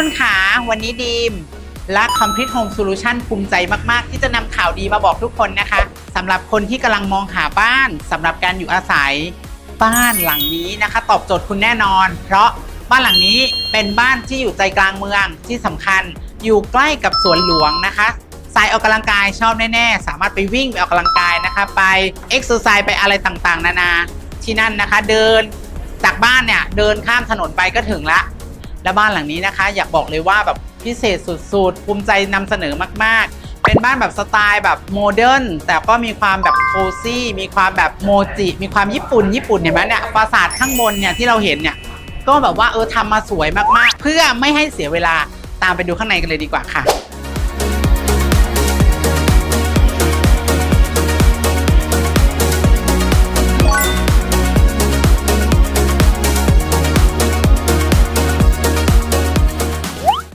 คุณขาวันนี้ดีมและ Complete Home Solution ภูมิใจมาก ๆ ที่จะนำข่าวดีมาบอกทุกคนนะคะสำหรับคนที่กำลังมองหาบ้านสำหรับการอยู่อาศัยบ้านหลังนี้นะคะ ตอบโจทย์คุณแน่นอน เพราะบ้านหลังนี้เป็นบ้านที่อยู่ใจกลางเมืองที่สำคัญอยู่ใกล้กับสวนหลวงนะคะสายออกกำลังกายชอบแน่ๆ สามารถไปวิ่งไปออกกำลังกายนะคะ ไปเอ็กซ์ไซส์ไปอะไรต่างๆ นานาที่นั่นนะคะ เดินจากบ้านเนี่ยเดินข้ามถนนไปก็ถึงละ และบ้านหลังนี้นะคะ อยากบอกเลยว่าแบบพิเศษสุดๆ ภูมิใจนำเสนอมากๆ เป็นบ้านแบบสไตล์แบบโมเดิร์นแต่ก็มีความแบบโคซี่ มีความแบบโมจิ มีความญี่ปุ่น ญี่ปุ่นเห็นไหมเนี่ยปราสาทข้างบนเนี่ยที่เราเห็นเนี่ยก็แบบว่าเออทำมาสวยมากๆ เพื่อไม่ให้เสียเวลาตามไปดูข้างในกันเลยดีกว่าค่ะ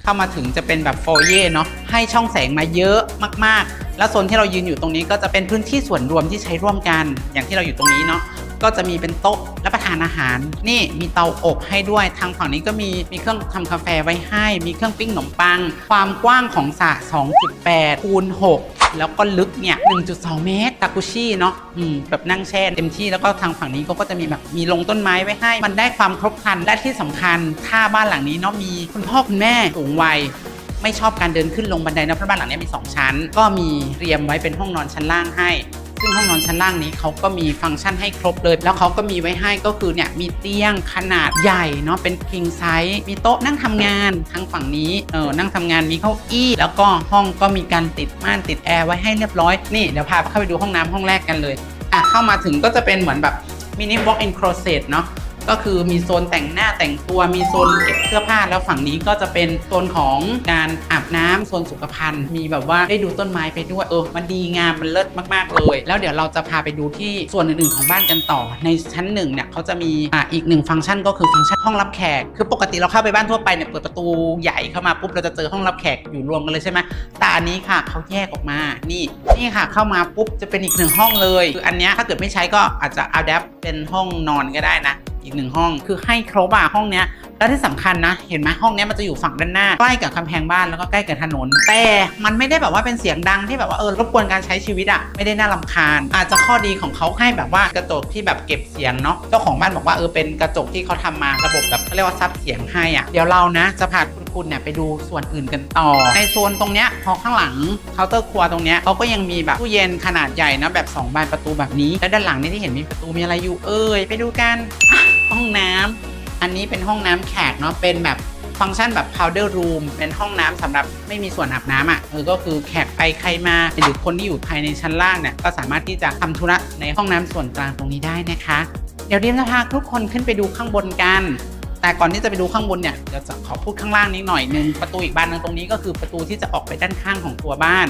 เข้ามาถึงจะเป็นแบบโฟเย่เนาะให้ช่องแสงมาเยอะมากๆ แล้วโซนที่เรายืนอยู่ตรงนี้ก็จะเป็นพื้นที่ส่วนรวมที่ใช้ร่วมกันอย่างที่เราอยู่ตรงนี้เนาะก็จะมีเป็นโต๊ะรับประทานอาหาร นี่มีเตาอบให้ด้วยทางฝั่งนี้ก็มีมีเครื่องทำกาแฟไว้ให้ มีเครื่องปิ้งขนมปัง ความกว้างของสระ2.8คูณ6 แล้วก็ลึกเนี่ย 1.2 เมตรตากุชิเนาะอืมแบบนั่งแช่เต็มที่แล้วก็ทางฝั่งนี้ก็จะมีแบบมีลงต้นไม้ไว้ให้ มันได้ความครบครันและที่สำคัญถ้าบ้านหลังนี้เนาะมีคุณพ่อคุณแม่สูงวัยไม่ชอบการเดินขึ้นลงบันไดนะเพราะบ้านหลังนี้มี 2 ชั้น ก็มีเตรียมไว้เป็นห้องนอนชั้นล่างให้ ซึ่งห้องนอนชั้นล่างนี้เขาก็มีฟังก์ชันให้ครบเลย แล้วเขาก็มีไว้ให้ก็คือเนี่ยมีเตียงขนาดใหญ่เนาะเป็น king size มีโต๊ะนั่งทำงานทางฝั่งนี้เออนั่งทำงานมีเก้าอี้ แล้วก็ห้องก็มีการติดม่านติดแอร์ไว้ให้เรียบร้อยนี่เดี๋ยวพาเข้าไปดูห้องน้ำห้องแรกกันเลยอะเข้ามาถึงก็จะเป็นเหมือนแบบมินิ walk in closet เนาะ ก็คือมีโซนแต่งหน้าแต่งตัวมีโซนเก็บเสื้อผ้าแล้วฝั่งนี้ก็จะเป็นโซนของการอาบน้ำโซนสุขภัณฑ์มีแบบว่าได้ดูต้นไม้ไปด้วยเออมันดีงามมันเลิศมากๆเลย แล้วเดี๋ยวเราจะพาไปดูที่ส่วนอื่นๆของบ้านกันต่อ ในชั้นหนึ่งเนี่ยเขาจะมีอ่าอีกหนึ่งฟังก์ชันก็คือฟังก์ชันห้องรับแขก คือปกติเราเข้าไปบ้านทั่วไปเนี่ยเปิดประตูใหญ่เข้ามาปุ๊บเราจะเจอห้องรับแขกอยู่รวมกันเลยใช่ไหมแต่อันนี้ค่ะเขาแยกออกมานี่นี่ค่ะ เข้ามาปุ๊บจะเป็นอีกหนึ่งห้องเลยคืออันนี้ถ้าเกิดไม่ใช้ก็อาจจะอัดแอปเป็นห้องนอนก็ได้นะ อีกหนึ่งห้องคือให้ครบอะห้องเนี้ยแล้วที่สำคัญนะ เห็นไหมห้องเนี้ยมันจะอยู่ฝั่งด้านหน้า ใกล้กับกำแพงบ้านแล้วก็ใกล้กับถนน แต่มันไม่ได้แบบว่าเป็นเสียงดังที่แบบว่าเออรบกวนการใช้ชีวิตอะไม่ได้น่าลำคาญ อาจจะข้อดีของเขาให้แบบว่ากระจกที่แบบเก็บเสียงเนาะเจ้าของบ้านบอกว่าเออเป็นกระจกที่เขาทำมาระบบแบบเขาเรียกว่าซับเสียงให้อะเดี๋ยวเรานะจะพา คุณเนี่ยไปดูส่วนอื่นกันต่อ ในโซนตรงเนี้ยพอข้างหลังเคาน์เตอร์ครัวตรงเนี้ยเขาก็ยังมีแบบตู้เย็นขนาดใหญ่นะแบบสองบานประตูแบบนี้ แล้วด้านหลังนี่ที่เห็นมีประตูมีอะไรอยู่เอ้ยไปดูกันห้องน้ำอันนี้เป็นห้องน้ำแขกเนาะเป็นแบบฟังก์ชันแบบ powder room เป็นห้องน้ำสำหรับไม่มีส่วนอาบน้ำอะเออก็คือแขกไปใครมาหรือคนที่อยู่ภายในชั้นล่างเนี่ยก็สามารถที่จะทำธุระในห้องน้ำส่วนกลางตรงนี้ได้นะคะ เดี๋ยวเรียมจะพาทุกคนขึ้นไปดูข้างบนกัน แต่ก่อนที่จะไปดูข้างบนเนี่ยเดี๋ยวจะขอพูดข้างล่างนิดหน่อยหนึ่งประตูอีกบานหนึงตรงนี้ก็คือประตูที่จะออกไปด้านข้างของตัวบ้าน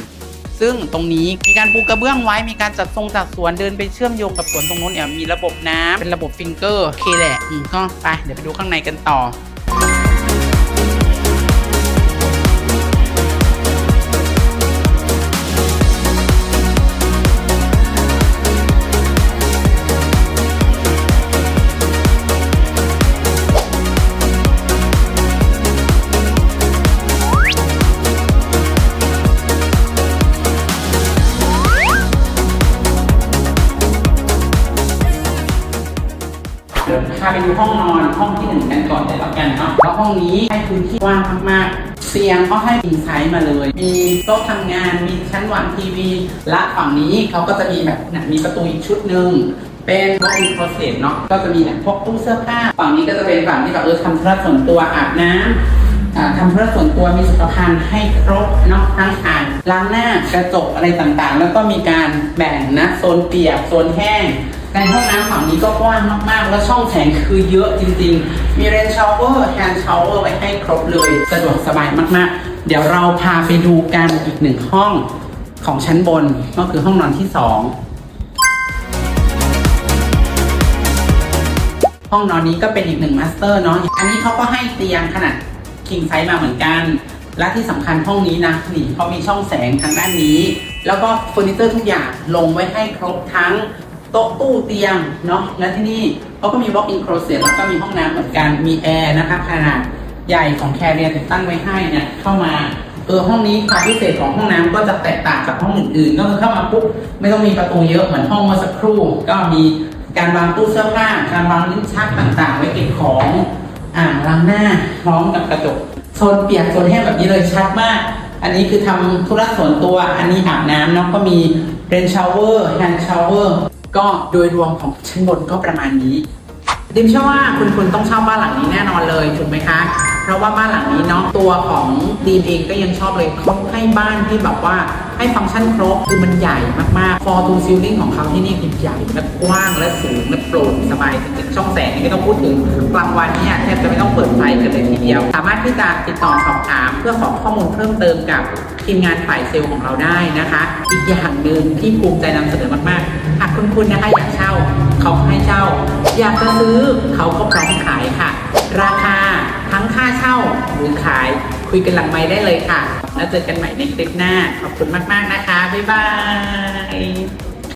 ซึ่งตรงนี้มีการปูกระเบื้องไว้มีการจัดทรงจัดสวนเดินไปเชื่อมโยงกับสวนตรงนู้นเนี่ยมีระบบน้ำเป็นระบบฟิงเกอร์โอเคแหละอืมก็ไปเดี๋ยวไปดูข้างในกันต่อ ยวพาไปดูห้องนอนห้องที่หนึ่งกันก่อนเลยแล้วกันเนาะแล้วห้องนี้ให้พื้นที่กว้างมากๆเตียงก็ให้อินไซส์มาเลย มีโต๊ะทำงานมีชั้นวางทีวี และฝั่งนี้เขาก็จะมีแบบมีประตูอีกชุดหนึ่งเป็น walk in closet เนาะก็จะมีแบบพวกตู้เสื้อผ้า ฝั่งนี้ก็จะเป็นฝั่งที่แบบเออทำธุระส่วนตัวอาบน้ำทำเพื่อส่วนตัวมีสุขภัณฑ์ให้ครบเนาะทั้งอ่างล้างหน้ากระจกอะไรต่างๆ แล้วก็มีการแบ่งนะโซนเปียกโซนแห้ง ในห้องน้ำฝั่งนี้ก็กว้างมาก ๆ แล้วช่องแสงคือเยอะจริง ๆ มีเรนชาวเวอร์แฮนด์ชาวเวอร์ไว้ให้ครบเลย สะดวกสบายมาก ๆ เดี๋ยวเราพาไปดูกันอีกหนึ่งห้องของชั้นบนก็คือห้องนอนที่สองห้องนอนนี้ก็เป็นอีกหนึ่งมาสเตอร์เนาะ อันนี้เขาก็ให้เตียงขนาด king size มาเหมือนกัน และที่สำคัญห้องนี้นะนี่เขามีช่องแสงทางด้านนี้ แล้วก็เฟอร์นิเจอร์ทุกอย่างลงไว้ให้ครบทั้ง โต๊ะตู้เตียงเนาะและที่นี่เขาก็มี walk in closet แล้วก็มีห้องน้ำเหมือนกันมีแอร์นะคะขนาดใหญ่ของแคเรียติดตั้งไว้ให้เนี่ยเข้ามาเออห้องนี้ความพิเศษของห้องน้ำก็จะแตกต่างจากห้องอื่นๆก็คือเข้ามาปุ๊บไม่ต้องมีประตูเยอะเหมือนห้องเมื่อสักครู่ ก็มีการวางตู้เสื้อผ้าการวางลิ้นชักต่างๆ ไว้เก็บของอ่างล้างหน้าพร้อมกับกระจกโซนเปียกโซนแห้งแบบนี้เลยชัดมาก อันนี้คือทำธุระส่วนตัวอันนี้อาบน้ำเนาะก็มีเรนชาวเวอร์แฮนด์ชาวเวอร์ ก็โดยรวมของชั้นบนก็ประมาณนี้ ดิมเชื่อว่าคุณคุณต้องเช่าบ้านหลังนี้แน่นอนเลยถูกไหมคะ เพราะว่าบ้านหลังนี้เนาะตัวของดีมเองก็ยังชอบเลยเขาให้บ้านที่แบบว่าให้ฟังก์ชันครบคือมันใหญ่มากๆ for to ceiling ของเขาที่นี่คือใหญ่และกว้างและสูงและโปร่งสบายจริงๆช่องแสงนี่ไม่ต้องพูดถึงกลางวันเนี่ยแทบจะไม่ต้องเปิดไฟกันเลยทีเดียว สามารถที่จะติดต่อสอบถามเพื่อขอข้อมูลเพิ่มเติมกับทีมงานฝ่ายเซลล์ของเราได้นะคะ อีกอย่างหนึ่งที่ภูมิใจนำเสนอมากๆ หากคุณคุณนะคะอยากเช่าเขาให้เช่า อยากจะซื้อเขาก็พร้อมขายค่ะ ราคาทั้งค่าเช่าหรือขายคุยกันหลังไม้ได้เลยค่ะ แล้วเจอกันใหม่ในคลิปหน้า ขอบคุณมาก ๆ นะคะ บ๊ายบาย